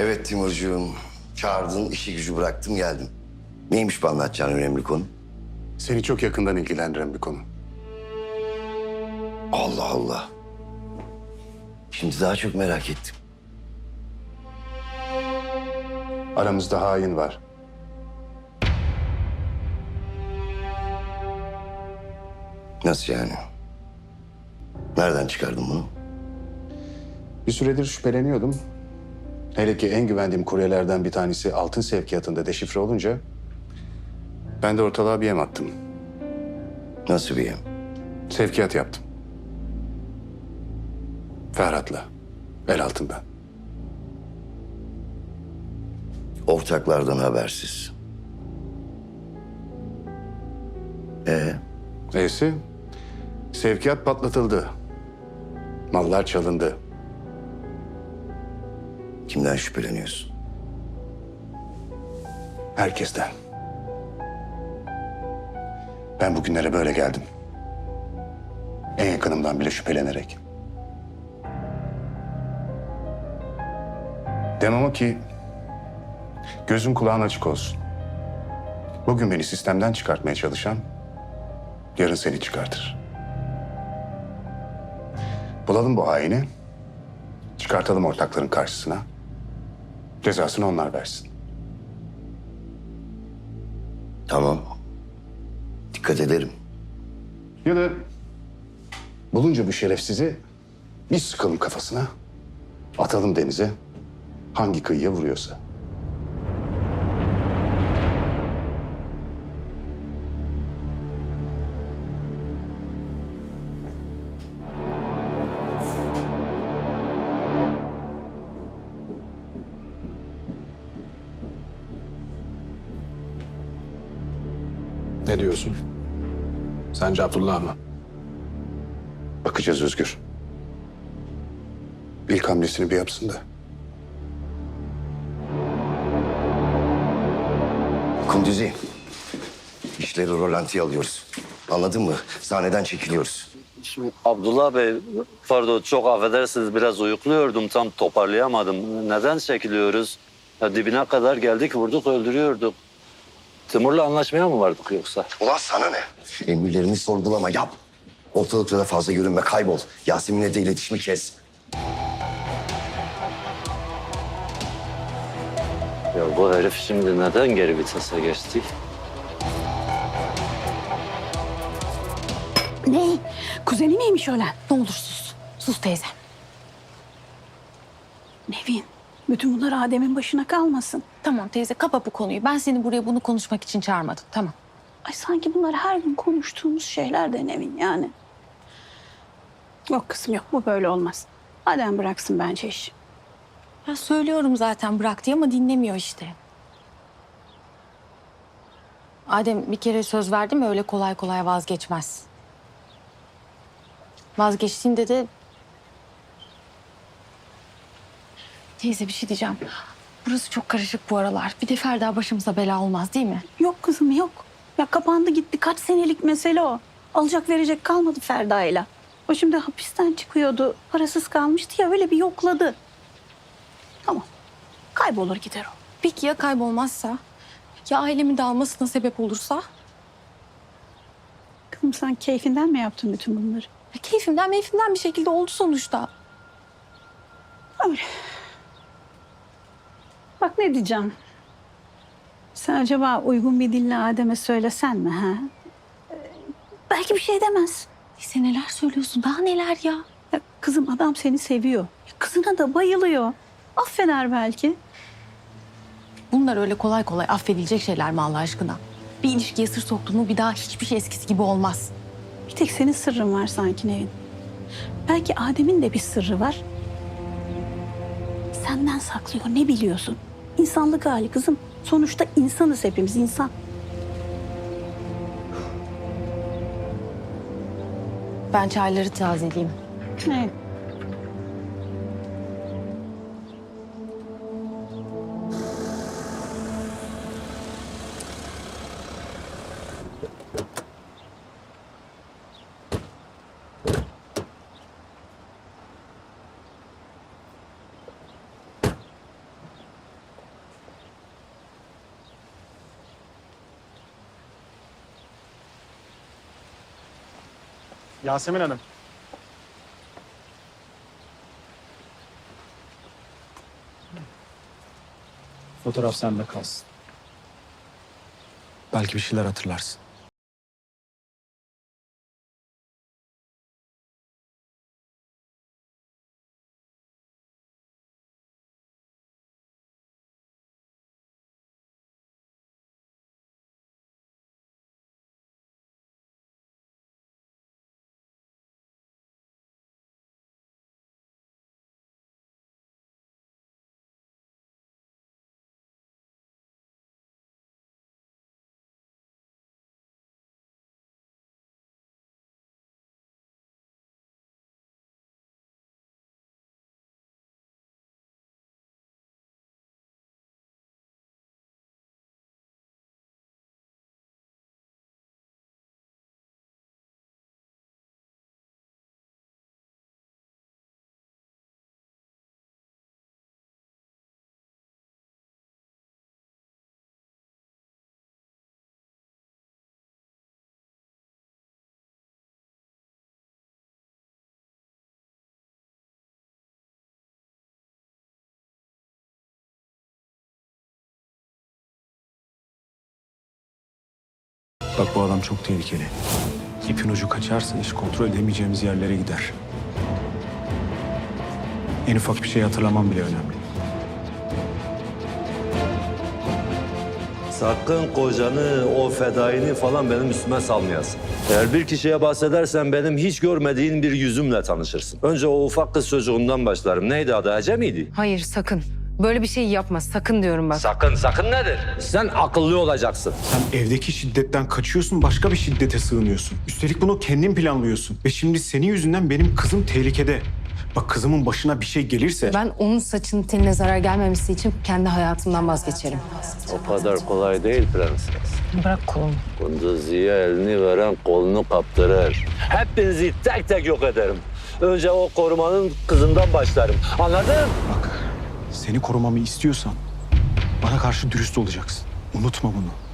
Evet Timurcuğum. Çağırdın, işi gücü bıraktım geldim. Neymiş bu anlatacağın önemli konu? Seni çok yakından ilgilendiren bir konu. Allah Allah. Şimdi daha çok merak ettim. Aramızda hain var. Nasıl yani? Nereden çıkardın bunu? Bir süredir şüpheleniyordum. Hele ki en güvendiğim kuryelerden bir tanesi altın sevkiyatında deşifre olunca... ...ben de ortalığa bir yem attım. Nasıl bir yem? Sevkiyat yaptım. Ferhat'la. El altından. Ortaklardan habersiz. Ee, Neyse, sevkiyat patlatıldı. Mallar çalındı. Kimden şüpheleniyorsun? Herkesten. Ben bugünlere böyle geldim. En yakınımdan bile şüphelenerek. Demem o ki gözün kulağın açık olsun. Bugün beni sistemden çıkartmaya çalışan yarın seni çıkartır. Bulalım bu haini. Çıkartalım ortakların karşısına. Cezasını onlar versin. Tamam. Dikkat ederim. Ya da bulunca bir şerefsizi bir sıkalım kafasına. Atalım denize. Hangi kıyıya vuruyorsa. Ne diyorsun? Sence Abdullah mı? Bakacağız Özgür. İlk hamlesini bir yapsın da. Kunduzi, işleri rolantiye alıyoruz. Anladın mı? Sahneden çekiliyoruz. Şimdi Abdullah Bey, pardon çok affedersiniz biraz uyukluyordum tam toparlayamadım. Neden çekiliyoruz? Ya dibine kadar geldik vurduk öldürüyorduk. Timur'la anlaşmaya mı vardık yoksa? Ulan sana ne? Emirlerini sorgulama, yap. Ortalıkta da fazla görünme, kaybol. Yasemin'le de iletişimi kes. Ya bu herif şimdi neden geri vitese geçti? Ne? Kuzeni miymiş ölen? Ne olur sus. Sus teyze. Nevin, bütün bunlar Adem'in başına kalmasın. Tamam teyze kapa bu konuyu. Ben seni buraya bunu konuşmak için çağırmadım. Tamam. Ay sanki bunlar her gün konuştuğumuz şeyler de Nevin yani. Yok kızım yok bu böyle olmaz. Adem bıraksın bence işi. Ya söylüyorum zaten bırak diye ama dinlemiyor işte. Adem bir kere söz verdi mi öyle kolay kolay vazgeçmez. Vazgeçtiğinde de... Teyze bir şey diyeceğim. Burası çok karışık bu aralar. Bir de Ferda başımıza bela olmaz değil mi? Yok kızım yok. Ya kapandı gitti kaç senelik mesele o. Alacak verecek kalmadı Ferda'yla. O şimdi hapisten çıkıyordu. Parasız kalmıştı ya öyle bir yokladı. Tamam. Kaybolur gider o. Peki ya kaybolmazsa? Ya ailemin dağılmasına sebep olursa? Kızım sen keyfinden mi yaptın bütün bunları? Ya keyfimden meyfimden bir şekilde oldu sonuçta. Öyle. Bak ne diyeceğim. Sen acaba uygun bir dille Adem'e söylesen mi ha? Ee, Belki bir şey demez. Neyse neler söylüyorsun daha neler ya? Ya kızım adam seni seviyor. Ya kızına da bayılıyor. Affeder belki. Bunlar öyle kolay kolay affedilecek şeyler mi Allah aşkına? Bir ilişkiye sır soktun mu bir daha hiçbir şey eskisi gibi olmaz. Bir tek senin sırrın var sanki Nevin. Belki Adem'in de bir sırrı var. Senden saklıyor ne biliyorsun? İnsanlık hali kızım. Sonuçta insanız hepimiz insan. Ben çayları tazeleyeyim. Evet. Yasemin Hanım. Fotoğraf sende kalsın. Belki bir şeyler hatırlarsın. Bak bu adam çok tehlikeli. İpin ucu kaçarsa iş kontrol edemeyeceğimiz yerlere gider. En ufak bir şey hatırlamam bile önemli. Sakın kocanı, o fedaini falan benim üstüme salmayasın. Eğer bir kişiye bahsedersen benim hiç görmediğin bir yüzümle tanışırsın. Önce o ufak kız çocuğundan başlarım. Neydi adı? Ece miydi? Hayır sakın. Böyle bir şey yapma. Sakın diyorum bak. Sakın, sakın nedir? Sen akıllı olacaksın. Sen evdeki şiddetten kaçıyorsun, başka bir şiddete sığınıyorsun. Üstelik bunu kendin planlıyorsun. Ve şimdi senin yüzünden benim kızım tehlikede. Bak kızımın başına bir şey gelirse... Ben onun saçının teline zarar gelmemesi için kendi hayatımdan vazgeçerim. O kadar kolay değil prenses. Bırak kolumu. Kunduzi'ye elini veren kolunu kaptırır. Hepinizi tek tek yok ederim. Önce o korumanın kızından başlarım. Anladın? Bak, seni korumamı istiyorsan bana karşı dürüst olacaksın. Unutma bunu.